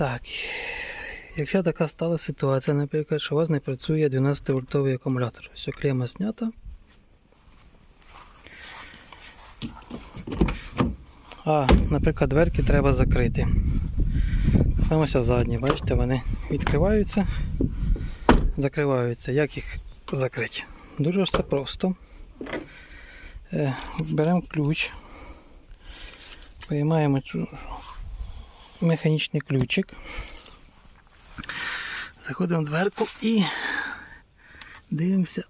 Так. Якщо така стала ситуація, наприклад, що у вас не працює 12 вольтовий акумулятор. Все, клема знята. А, наприклад, дверки треба закрити. Само все задні, бачите, вони відкриваються, закриваються. Як їх закрити? Дуже все просто. Е, беремо ключ, виймаємо цю механічний ключик. Заходимо в дверку і дивимося.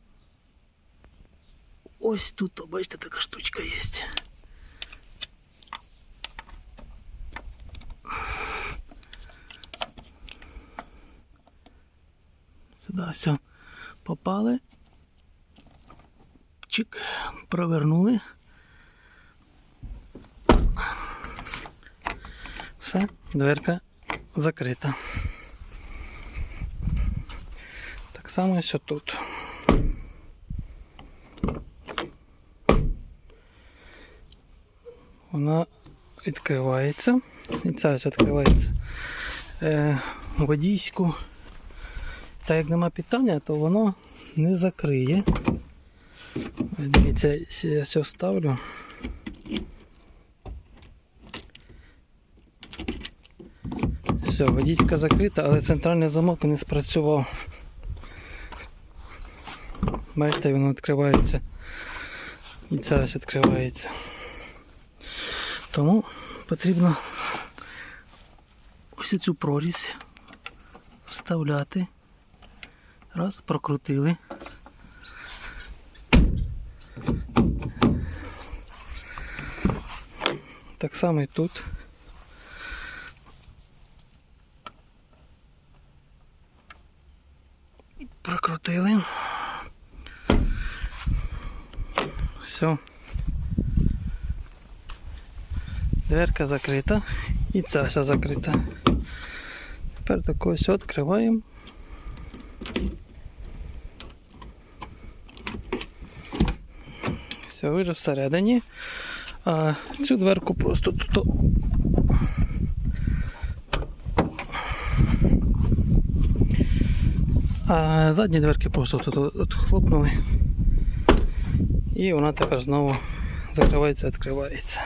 Ось тут, бачите, така штучка є. Сюди все попали. Чик, провернули. Все, дверка закрита. Так само ось тут. Вона відкривається. І ця ось відкривається е, водійську. Та як нема питання, то воно не закриє. Дивіться, я все ставлю. Все, водійська закрита, але центральний замок не спрацював. Бачите, воно відкривається. І це ось відкривається. Тому потрібно ось цю прорізь вставляти. Раз, прокрутили. Так само і тут. Прокрутили. Все. Дверка закрита. І ця вся закрита. Тепер таку ось відкриваємо. Все, вже всередині. А цю дверку просто тут. А задні дверки просто тут от хлопнули. І вона тепер знову закривається, відкривається.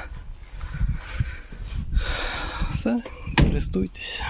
Все, користуйтесь.